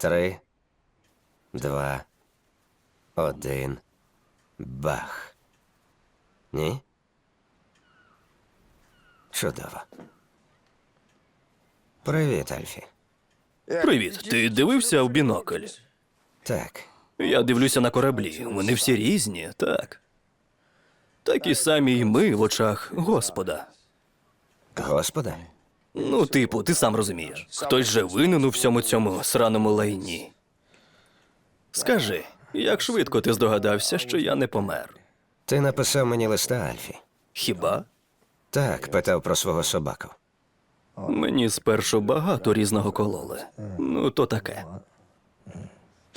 Три, два, один. Бах. Ні? Чудово. Привіт, Альфі. Привіт, ти дивився в бінокль? Так. Я дивлюся на кораблі. Вони всі різні, так. Такі самі й ми в очах Господа. Господа? Ну, типу, ти сам розумієш. Хтось же винен у всьому цьому сраному лайні. Скажи, як швидко ти здогадався, що я не помер? Ти написав мені листа, Альфі. Хіба? Так, питав про свого собаку. Мені спершу багато різного кололи. Ну, то таке.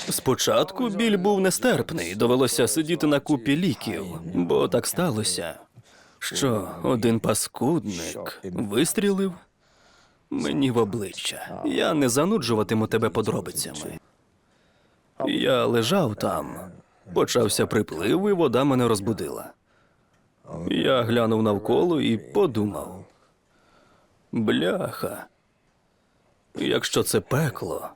Спочатку біль був нестерпний, довелося сидіти на купі ліків, бо так сталося, що один паскудник вистрілив мені в обличчя. Я не зануджуватиму тебе подробицями. Я лежав там, почався приплив, і вода мене розбудила. Я глянув навколо і подумав. Бляха. Якщо це пекло,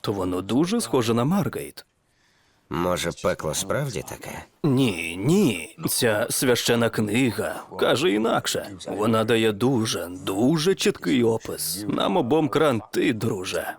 то воно дуже схоже на Маргейт. Може, пекло справді таке? Ні, ні. Ця священа книга каже інакше. Вона дає дуже, дуже чіткий опис. Нам обом кранти, друже.